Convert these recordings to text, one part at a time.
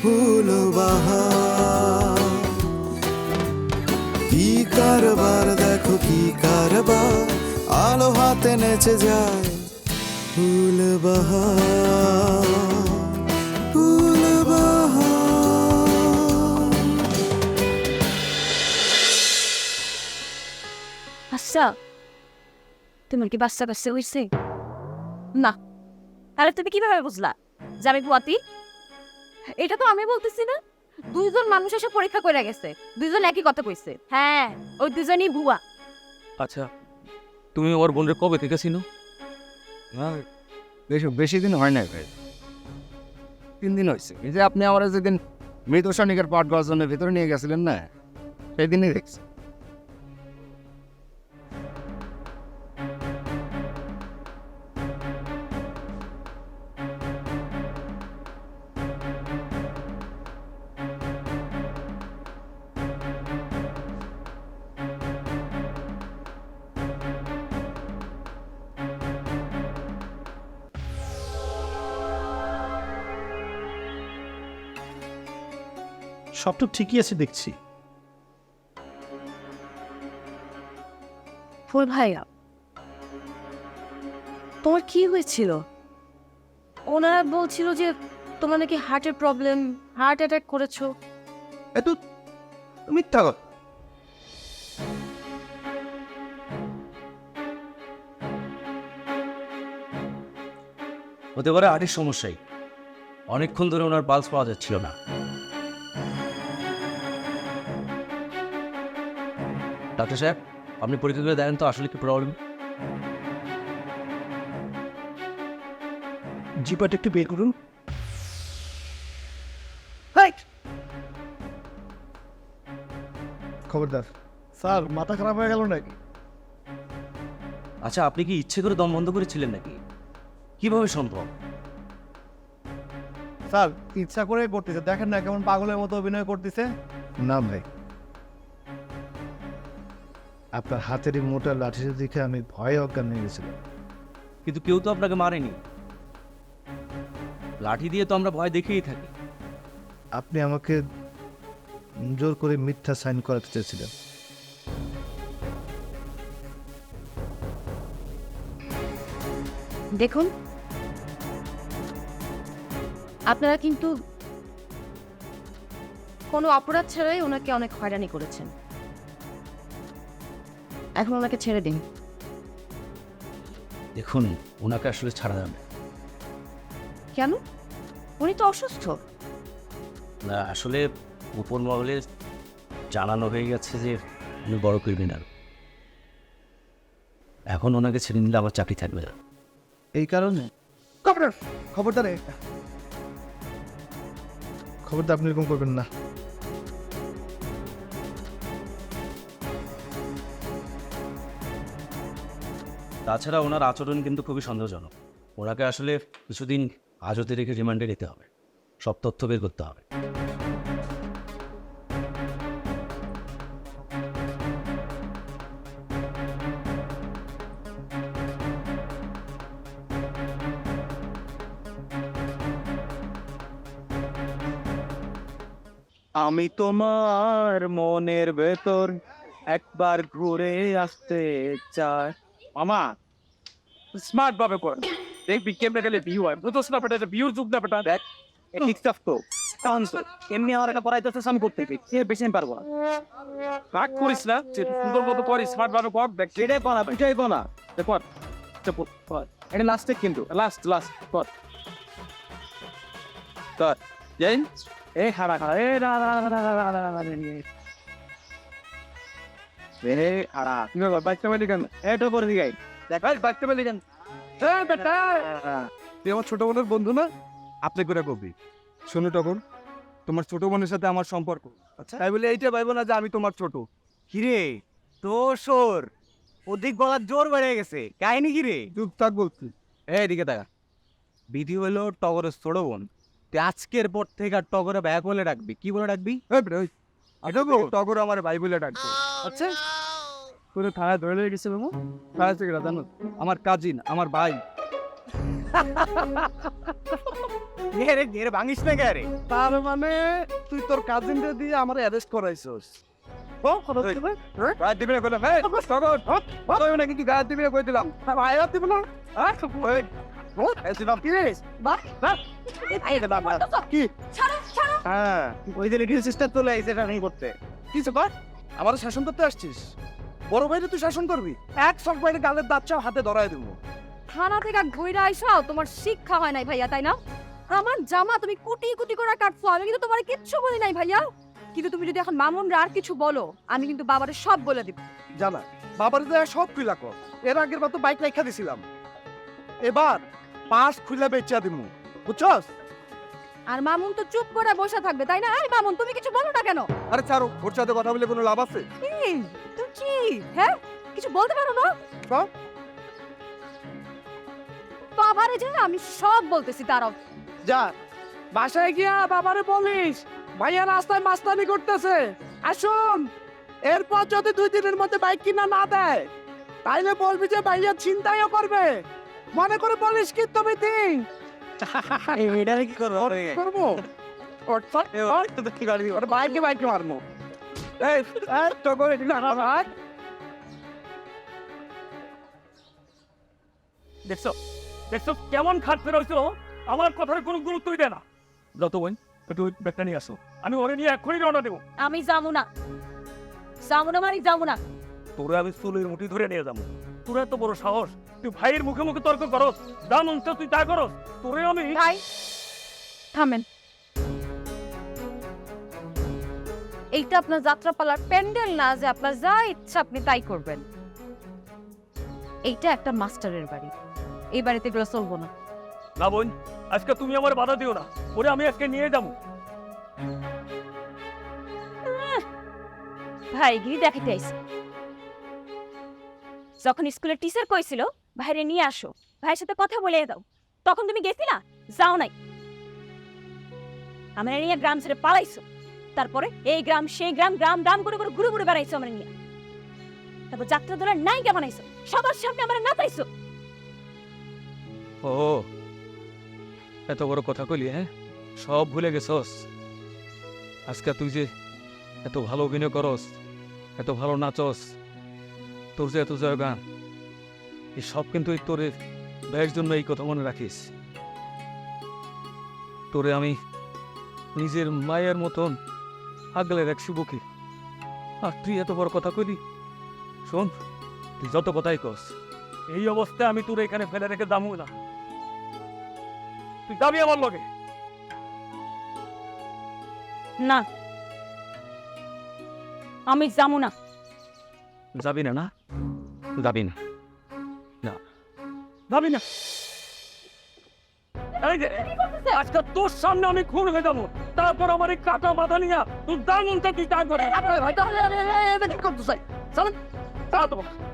ফুল বাহার কি কারবার, দেখো কি কারবার। আলো হাতে নেচে যায় ফুল বাহার আচ্ছা তোমার কি বাচ্চা কাচ্চা হয়েছে না। তাহলে তুমি কীভাবে বুঝলা? যে আমি এটা তো আমি বলতেছি না। দুইজন মানুষ এসে পরীক্ষা করে গেছে। দুইজন একই কথা কইছে। হ্যাঁ ওই দুজনই ভুয়া। আচ্ছা তুমি ওর বোনের কবে থেকে চিনো? না বেশি বেশি দিন হয় নাই ভাই। তিন দিন হয়েছে এই যে আপনি আমার যেদিন মৃত সৈনিকের পাট গজনের ভিতরে নিয়ে গেছিলেন না সেই দিনই দেখছি। সব তো ঠিকই আছে দেখছি। ফুল ভাইয়া তোমার কি হয়েছিল? ওনারা বলছিল যে তোমার নাকি হার্টের প্রবলেম হার্ট অ্যাটাক করেছ। এত মিথ্যা কথা। হতে পারে আরেক সমস্যাই। অনেকক্ষণ ধরে ওনার পালস পাওয়া যাচ্ছিল না। ডাক্তার সাহেব আপনি পরীক্ষা করে দেখেন তো আসলে কি প্রবলেম জিপাটা একটু বের করুন। খবরদার। স্যার মাথা খারাপ হয়ে গেল নাকি? আচ্ছা আপনি কি ইচ্ছে করে দম বন্ধ করেছিলেন নাকি? কীভাবে সম্ভব? স্যার ইচ্ছা করে করতেছে। দেখেন না কেমন পাগলের মতো অভিনয় করতেছে। না ভাই। আপনার হাতের এই মোটা লাঠিটা দেখে আমি ভয়ে অজ্ঞান হয়ে গেছিলাম। কিন্তু কেউ তো আপনাকে মারেনি। লাঠি দিয়ে তো আমরা ভয় দেখেই থাকি। আপনি আমাকে জোর করে মিথ্যা সাইন করাতে চেয়েছিলেন। দেখুন আপনারা কিন্তু কোনো অপরাধ ছাড়াই ওনাকে অনেক হয়রানি করেছেন। এখন ওনাকে ছেড়ে দিন। দেখুন ওনাকে আসলে ছাড়া যাবে না। কেন? উনি তো অসুস্থ। না আসলে উপর মহলে জানানো হয়ে গেছে যে উনি বড় ক্রিমিনাল এখন ওনাকে ছেড়ে নিলে আমার চাকরি থাকবে না। এই কারণে? খবরদার খবরদার। এ- খবরদার আপনি এরকম করবেন না। তাছাড়া ওনার আচরণ কিন্তু খুবই সন্দেহজনক। ওনাকে আসলে কিছুদিন হাজতে রেখে রিমান্ডে নিতে হবে। সব তথ্য বের করতে হবে। আমি তোমার মনের ভেতর একবার ঘুরে আসতে চাই। মামা স্মার্ট ভাবে কর দেখবি কেমনে গেলে ভিউ হয় বুঝোস না বেটা ভিউর যুগ না বেটা দেখ ঠিকঠাক তো কারণ তো এমনি আমার একটা পড়াইতেছে আমি করতে পারি সে বেশি আমি পারব না রাগ করিস না সুন্দর মতো কর স্মার্ট ভাবে কর দেখ এটাই বনা এটাই বনা কর কর এটা লাস্টে কিন্তু লাস্ট লাস্ট কর কর জানেন এ খাড়া খাড়া এ না না না না না না না না না এ তুমি বাচ্চা মেয়ে কেন? এটা করে দিগাই দেখ বাচ্চা মেয়ে কেন? এ বেটা! তুই আমার ছোট বোনের বন্ধু না? আপনি করে কবি। শোনো তখন তোমার ছোট বোনের সাথে আমার সম্পর্ক। আচ্ছা। তাই বলে এইটা ভাইবো না যে আমি তোমার ছোট। কিরে দোসর অধিক গলার জোর বেড়ে গেছে। কাহিনী কিরে চুপ থাক বলছি। এদিকে দেখা বিধি হলো টগরের ছোট বোন। তুই আজকের পর থেকে আর টগরে ব্যাগ বলে ডাকবি। কি বলে ডাকবি? টগর। আমার ভাই বলে ডাকতো আচ্ছা। পুরো থানায় ধরে লেগে গেছে বাবু থানা থেকে জানো আমার কাজিন আমার ভাই। ঘেরে ঘেরে ভাঙিস না কে তার মানে তুই তোর কাজিনটা দিয়ে আমার অ্যারেস্ট করাইছস। না হ্যাঁ। কিছু কর আমার শাসন করতে আসছিস? বড় ভাইরে তুই শাসন করবি? এক সব বাইরে গালের দাঁতটাও হাতে ধরায় দেবো। থানা থেকে ঘুরে আইসাও তোমার শিক্ষা হয় নাই ভাইয়া তাই না? আমার জামা তুমি কুটি কুটি করে কাটছো আমি কিন্তু তোমার কিচ্ছু বলি নাই ভাইয়া। কিন্তু তুমি যদি এখন মামুনরা আর কিছু বলো আমি কিন্তু বাবারে সব বলে দিব। জানা বাবার দেয়া সব খুলা কর। এর আগের বার তো বাইক রেখা দিছিলাম। এবার পাঁচ খুলে বেচা দিমু। বুঝছস? আর মামুন তো চুপ করে বসে থাকবে তাই না? এই মামুন তুমি কিছু বলো না কেন? আরে ছাড়ো ওর সাথে কথা বলে কোনো লাভ আছে? কি? তুমি কি? হ্যাঁ? কিছু বলতে পারো না? সব? বাবারে যে আমি সব বলতেছি তারাও যা বাসায় গিয়া বাবারে বলিস ভাইয়া রাস্তায় মাস্তানি করতেছে। আসুন এরপর যদি দুই দিনের মধ্যে বাইক কিনা না দেয় তাইলে বলবি যে ভাইয়া চিন্তাইও করবে। মনে করে বলিস কি তুমি কি করব? করব বাইকে বাইকে মারবো। দেখছ? দেখছ? কেমন খাট আমার কথার কোনো গুরুত্বই দেয় না। যত বোন একটু ব্যাগটা নিয়ে আসো। আমি ওরে নিয়ে এক্ষুনি রওনা দেবো। আমি যাব না। যাব না মানে যাব না। তোরে আমি চুলের মুঠি ধরে নিয়ে যাব। তোর এত বড় সাহস? তুই ভাইয়ের মুখে মুখে তর্ক করস। দাম তুই তা করস। তোরে আমি ভাই থামেন। এইটা আপনার যাত্রাপালার প্যান্ডেল না যে আপনার যা ইচ্ছা আপনি তাই করবেন। এইটা একটা মাস্টারের বাড়ি। এই বাড়িতে এগুলো চলবো না। না বোন আজকে তুমি আমার বাধা দিও না। ওরে আমি আজকে নিয়ে যাব। ভাই গিরি দেখাতে আইসি। যখন স্কুলের টিচার কইছিল, ভাইরে, নিয়ে আসো। ভাইয়ের সাথে কথা বলে দাও। তখন তুমি গেছিলা? যাও নাই। আমরা নিয়ে গ্রাম ছেড়ে পালাইছো। তারপরে এই গ্রাম, সেই গ্রাম গ্রাম গ্রাম করে করে ঘুরে ঘুরে বেড়াইছো আমরা নিয়ে। তারপর যাত্রা দোলার নায়িকা বানাইছো। সবার সামনে আমরা নাচাইছো। ও, এত বড় কথা কইলি হ্যাঁ? সব ভুলে গেছস। আজকে তুই যে এত ভালো অভিনয় করস, এত ভালো নাচস। তোর যে এত জয় গান এই সব কিন্তু এই তোর ভাইয়ের জন্য এই কথা মনে রাখিস। তোরে আমি নিজের মায়ের মতন আগলে রাখছি বুকে। আর তুই এত বড় কথা কইলি শোন তুই যত কথাই কস এই অবস্থায় আমি তোর এখানে ফেলে রেখে দামু না। তুই যাবি আমার লগে? না। আমি যাব না। যাবি না না? যাবি না। না। যাবি না আজকে তোর সামনে আমি খুন হয়ে যাব। তারপর আমার এই কাটা মাথা নিয়ে তুই দামনটা তুই তা করে?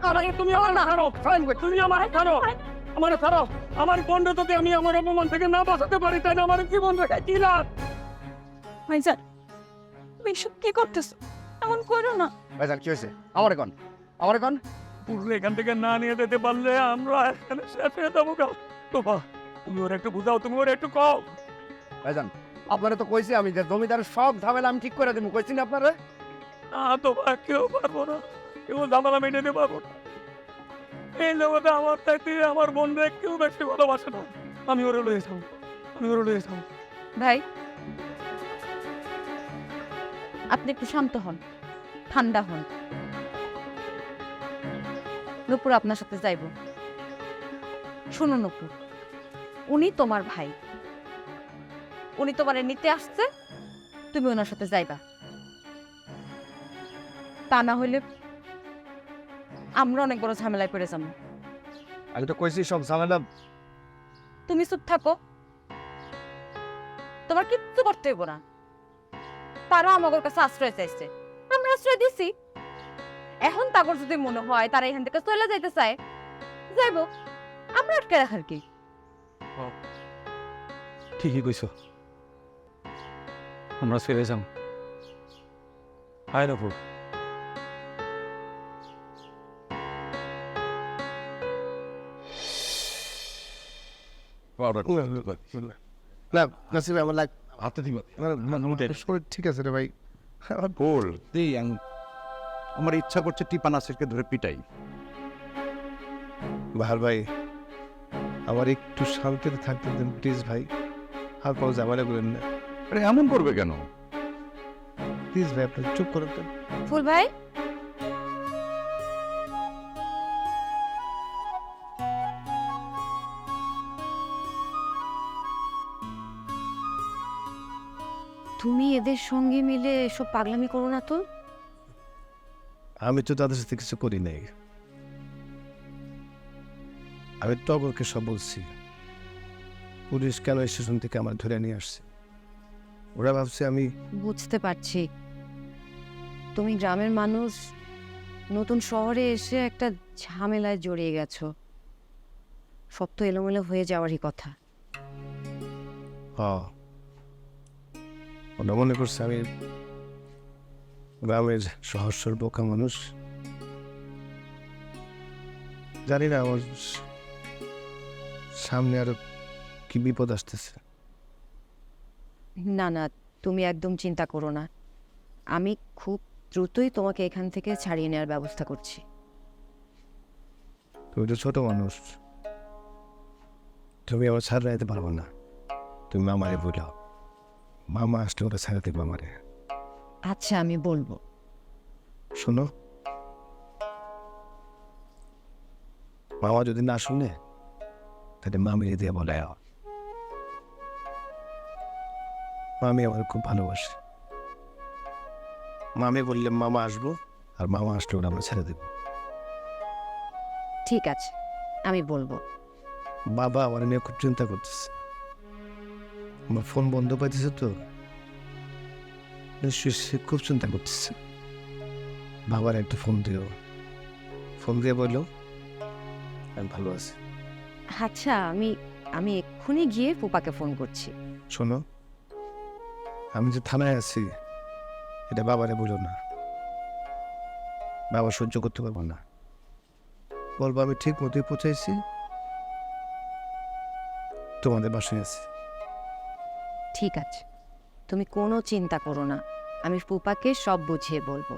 আমাকে তুমি আমার না হারো তুমি আমার হারো আমার ছাড়ো আমার বন্ধ যদি আমি আমার অপমান থেকে না বাঁচাতে পারি তাই না আমার জীবন রেখে কি লাভ? ভাইজান তুমি এসব কি করতেছো? এমন করো না। ভাইজান কি হয়েছে? আমার এখন আমার এখন পুরো এখান থেকে না নিয়ে যেতে পারলে আমরা এখানে শেষ হয়ে যাব গা। তোমা তুমি ওর একটু বুঝাও তুমি ওর একটু কও। ভাইজান আপনারা তো কইছি আমি যে জমিদারের সব ঝামেলা আমি ঠিক করে দেবো কইছি না আপনারা? না তোমা কেউ পারব না কেউ ঝামেলা মেনে নিতে পারব না। এই জগতে আমার চাইতে আমার বন্ধু কেউ বেশি ভালোবাসে না। আমি ওরে লয়ে যাব আমি ওরে লয়ে যাব। ভাই আপনি একটু শান্ত হন ঠান্ডা হন। নুপুর আপনার সাথে যাইব। শুনুন নুপুর উনি তোমার ভাই। উনি তোমার নিতে আসছে তুমি ওনার সাথে যাইবা। তা না হইলে আমরা অনেক বড় ঝামেলায় পড়ে যাব। আমি তো কইছি সব ঝামেলা তুমি চুপ থাকো। তোমার কিচ্ছু করতে হইব না। তারা আমাদের কাছে আশ্রয় চাইছে। আমরা আশ্রয় দিছি। এখন তাগর যদি মনে হয় তারা এখান থেকে চলে যাইতে চায় যাইব। আমরা আটকে রাখার কি? ঠিকই কইছ। আমরা ফিরে যাম। হায় নপুর। না নাসিম আমার লাগ হাতে দিবা। ঠিক আছে রে ভাই। বল। দেই আমার ইচ্ছা করছে টিপা নাসিরকে ধরে পিটাই। বাহার ভাই আমার একটু শান্তিতে থাকতে দেন প্লিজ ভাই। আর কোনো ঝামেলা করেন না। আরে এমন করবে কেন? প্লিজ ভাই আপনি চুপ করেন তো ফুল ভাই? তুমি এদের সঙ্গে মিলে এসব পাগলামি করো না তো? আমি তো তাদের সাথে কিছু করি নাই। আমি টগরকে সব বলছি। পুলিশ কেন স্টেশন থেকে আমার ধরে নিয়ে আসছে? ওরা ভাবছে আমি বুঝতে পারছি। তুমি গ্রামের মানুষ নতুন শহরে এসে একটা ঝামেলায় জড়িয়ে গেছো। সব তো এলোমেলো হয়ে যাওয়ারই কথা। হ ওরা মনে করছে আমি গ্রামের সহস্র বোকা মানুষ। জানি না আমার সামনে আরও কি বিপদ আসতেছে। না না তুমি একদম চিন্তা করো না। আমি খুব দ্রুতই তোমাকে এখান থেকে ছাড়িয়ে নেওয়ার ব্যবস্থা করছি। তুমি তো ছোট মানুষ। তুমি আমার ছাড় রাখতে পারব না। তুমি মামারে বলাও মামা আসলে ওরা ছাড়া দেখব আমারে। আচ্ছা আমি বলব। শোনো। মামা যদি না শুনে তাহলে মামিরে দিয়ে বলে মামি আমার খুব ভালোবাসে। মামি বললে মামা আসব আর মামা আসলে ওরা আমরা ছেড়ে দেবো। ঠিক আছে আমি বলব। বাবা আমার নিয়ে খুব চিন্তা করতেছে। আমার ফোন বন্ধ পাইতেছে তো। সে খুব চিন্তা করতেছে। বাবার একটা ফোন দিও। ফোন দিয়ে বলল আমি ভালো আছি। আচ্ছা আমি আমি এক্ষুনি গিয়ে ফুপাকে ফোন করছি। শোনো আমি যে থানায় আছি এটা বাবারে বলো না। বাবা সহ্য করতে পারব না। বলব আমি ঠিক মতোই পৌঁছাইছি। তোমাদের বাসায় আছি। ঠিক আছে। তুমি কোনো চিন্তা করো না। আমি ফুপাকে সব বুঝিয়ে বলব।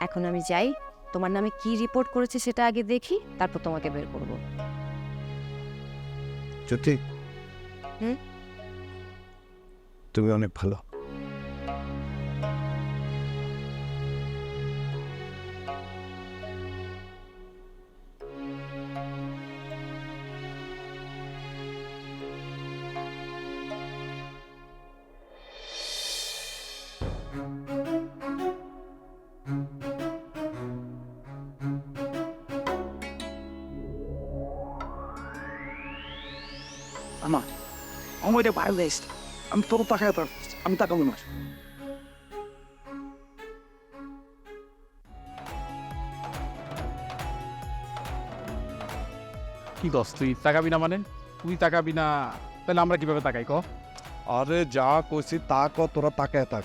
এখন আমি যাই তোমার নামে কি রিপোর্ট করেছে সেটা আগে দেখি তারপর তোমাকে বের করব। জ্যোতি? হুম? তুমি অনেক ভালো। আমা আমার এটা বাইরে লিস্ট আমি তোর তাকায় তোর আমি তাকাবো না কি দশ তুই? তাকাবি না মানে? তুই তাকাবি না। তাহলে আমরা কীভাবে তাকাই ক? আরে যা কইছি তা ক তোরা তাকায় থাক।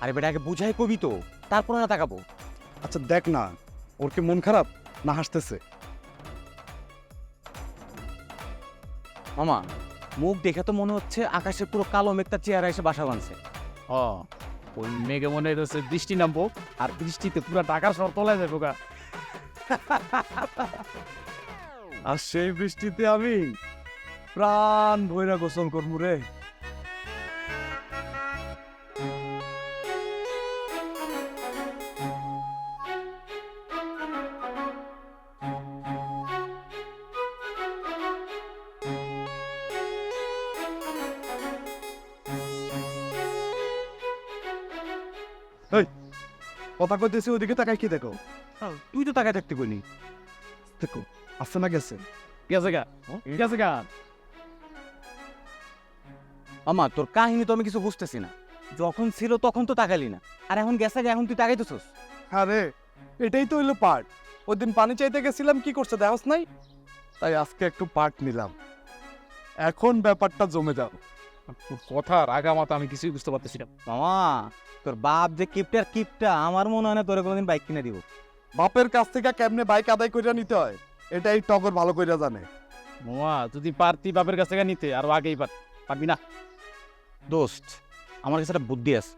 আরে বেটা আগে বুঝাই কবি তো। তারপর না তাকাবো। আচ্ছা দেখ না ওর কি মন খারাপ? না হাসতেছে। মামা মুখ দেখে তো মনে হচ্ছে আকাশে পুরো কালো মেঘ মেঘটা চেয়ারে এসে বাসা বাঁধছে। ও ওই মেঘে মনে হচ্ছে বৃষ্টি নামবো আর বৃষ্টিতে পুরো ঢাকার শহর তোলায় যায় গা। আর সেই বৃষ্টিতে আমি প্রাণ ভৈরা গোসল করব রে। কথা কইতেছি ওদিকে তাকাই কি দেখো? তুই তো তাকায় থাকতে কইনি। দেখো আসছে না গেছে? গেছে গা? গেছে গা? মামা তোর কাহিনী তো আমি কিছু বুঝতেছি না। যখন ছিল তখন তো তাকালি না। আর এখন গেছে আগে এখন তুই তাকাইতেছস? আরে এটাই তো হইল পার্ট ওই দিন পানি চাইতে গেছিলাম কি করছে দেহস নাই? তাই আজকে একটু পার্ট নিলাম। এখন ব্যাপারটা জমে যাও কথার আগামাতা আমি কিছুই বুঝতে পারতেছি না। মামা তোর বাপ যে কিপটার কিপটা আমার মনে হয় না তোরে কোনোদিন বাইক কিনে দিব। বাপের কাছ থেকে কেমনে বাইক আদায় কইরা নিতে হয় এটাই টগর ভালো কইরা জানে। মামা যদি পারতি বাপের কাছ থেকে নিতে আরও আগেই পার পারবি না? দোস্ত আমার কাছে একটা বুদ্ধি আছে।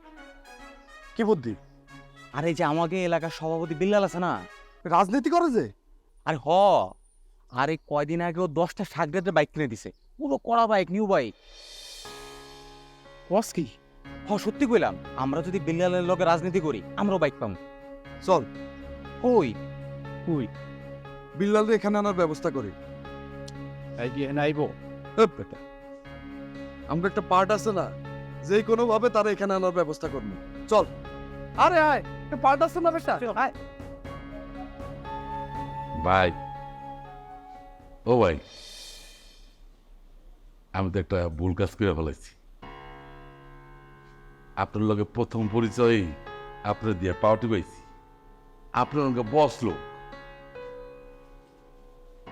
কি বুদ্ধি? আর এই যে আমাকে এলাকার সভাপতি বিল্লাল আছে না? রাজনীতি করে যে? আরে হ। আর এই কয়দিন আগে ও দশটা সাগরেদের বাইক কিনে দিছে। পুরো কড়া বাইক নিউ বাইক বস কি? হ সত্যি কইলাম আমরা যদি বিল্লালের লগে রাজনীতি করি আমরাও বাইক পাবো চল। কই? বিল্লাল এখানে আনার ব্যবস্থা করি। এই কি হেপ বেটা। আমরা একটা পার্ট আছে না যে কোনো ভাবে তারা এখানে আনার ব্যবস্থা করব। চল। আরে আয় পার্ট আছে না বেটা? আয়। ভাই। ও ভাই। আমি তো একটা ভুল কাজ করে ফেলাইছি। আপনার লগে প্রথম পরিচয় আপনার দিয়ে পাওয়াটি পাইছি। আপনার লগে বস লোক।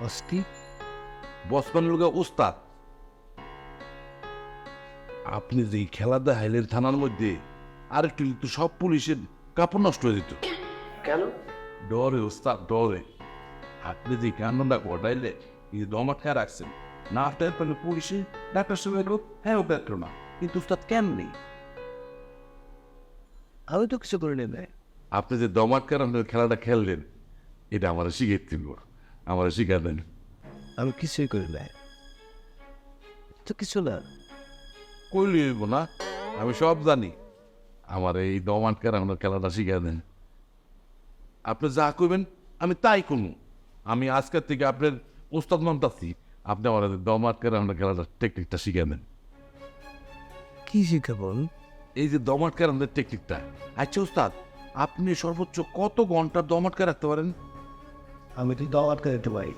অস্তি বস মানে লোকে উস্তাদ। আপনি যে খেলা দেখাইলেন থানার মধ্যে আরেকটু তো সব পুলিশের কাপড় নষ্ট হয়ে যেত। কেন? ডরে ওস্তাদ ডরে। আপনি যে কান্নটা ঘটাইলে দমা খেয়ে রাখছেন না পেলে পুলিশে ডাক্তার লোক হ্যাঁ ও না। কিন্তু ওস্তাদ কেন নেই আমি তো কিছু করি না আপনি যে দমাট কারণে খেলাটা খেললেন এটা আমার শিখে দিব আমার শিখা দেন। আমি কিছুই করি না তো কিছু না। কইলি না আমি সব জানি। আমার এই দমাট কারণে খেলাটা শিখা দেন। আপনি যা করবেন আমি তাই করব আমি আজকের থেকে আপনার ওস্তাদ মানতাছি আপনি আমার দমাট কারণে খেলাটা টেকনিকটা শিখে দেন। কি শিখাবো এই যে দমাটকা রান্নার টেকনিকটা আচ্ছা ওস্তাদ আপনি সর্বোচ্চ কত ঘণ্টা দমাটকা রাখতে পারেন? আমি তো আটকা দিতে পারি।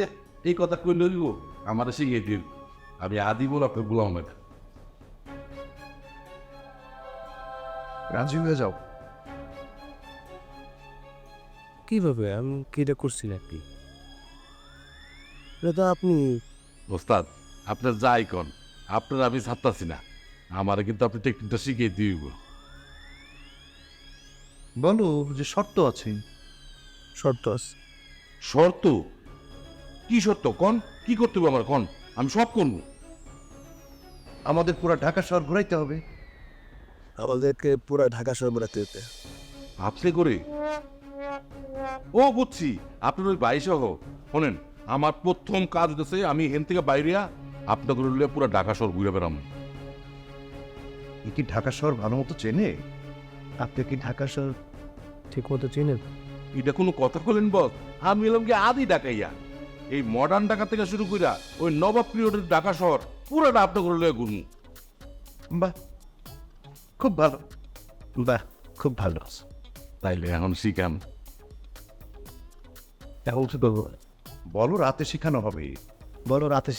এ এই কথা কই লইব? আমার শিখিয়ে দিন। আমি আদি বল আপনি বললাম না রাজি হয়ে যাও। কীভাবে? আমি কিটা করছি নাকি? এটা আপনি ওস্তাদ আপনার যা আইকন আপনার আমি ছাড়তাছি না। আমার কিন্তু আপনি টেকনিকটা শিখিয়ে দিব। বলো যে শর্ত আছে। শর্ত আছে। শর্ত? কি শর্ত? কন? কি করতে হবে আমার কন? আমি সব করব। আমাদের পুরো ঢাকা শহর ঘুরাইতে হবে। আমাদেরকে পুরো ঢাকা শহর ঘুরাতে হবে আপনি করে? ও বুঝছি। আপনার ওই বাই সহ শোনেন আমার প্রথম কাজ হতেছে আমি হেন থেকে বাইরে আপনাকে রইলে পুরো ঢাকা শহর ঘুরে বেড়াম। এ কি ঢাকা শহর ভালো মতো চেনে? আপনি কি ঢাকা শহর ঠিক মতো চেনেন? এটা কোনো কথা বলেন বস। আমি এলাম কি আদি ঢাকাইয়া। এই মডার্ন ঢাকা থেকে শুরু কইরা ওই নবাব পিরিয়ডের ঢাকা শহর পুরোটা আপনাকে রইলে ঘুরমু। বাহ খুব ভালো। বাহ খুব ভালো তাইলে এখন শিখান। এখন কি করব? বলো রাতে শেখানো হবে। বলো রাতে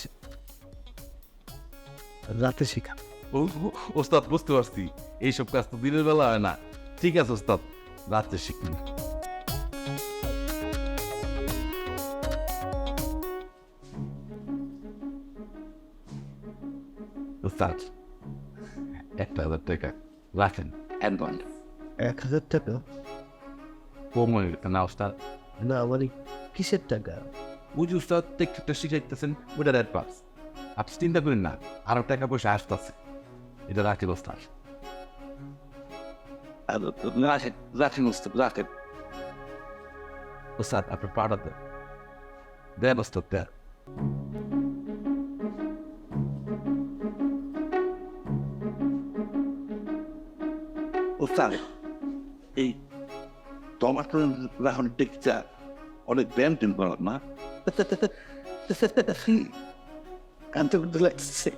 রাতে শেখা ও ওস্তাদ বুঝতে পারছি। এইসব কাজ তো দিনের বেলা হয় না। ঠিক আছে ওস্তাদ রাত্রে শিখুন। ওস্তাদ একটা হাজার টাকা রাখেন। অ্যাডভান্স এক হাজার টাকা? কম হয়ে গেছে না ওস্তাদ। না আমার কিসের টাকা? ওই যে উস্তাদ টেকটা শিখাইতেছেন ওইটার অ্যাডভান্স আপনি চিন্তা করেন না আরও টাকা পয়সা আসতেছে। এটা রাখেন ওস্তাদ রাখেন রাখেন ওস্তাদ রাখেন ওস্তাদ আপনি পাড়া দেন দেন ওস্তাদ দেন ওস্তাদ এই টমাটো এখন টেকচা অনেক ব্যায়াম টেন করার না কানতে করতে লাগছে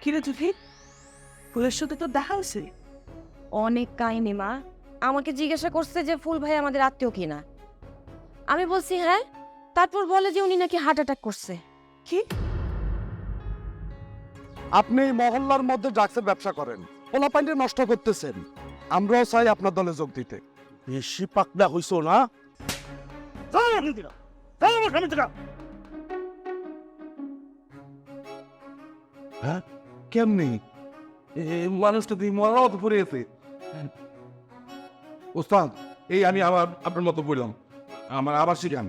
কিরে তুই ফুলের সাথে তো দেখা হয়েছে? অনেক কাহিনী মা। আমাকে জিজ্ঞাসা করছে যে ফুল ভাই আমাদের আত্মীয় কিনা। আমি বলছি হ্যাঁ? তারপর বলে যে উনি নাকি হার্ট অ্যাটাক করছে। কি? আপনি এই মহল্লার মধ্যে ড্রাগসের ব্যবসা করেন। পোলা পাইন্টে নষ্ট করতেছেন। আমরাও চাই আপনার দলে যোগ দিতে। বেশি পাকলা হইছো না? হ্যাঁ কেমনি? মানুষটা তুই মরার মতো পড়ে আছে। ওস্তাদ, এই আমি আবার আপনার মতো বললাম আমার আবার শিখান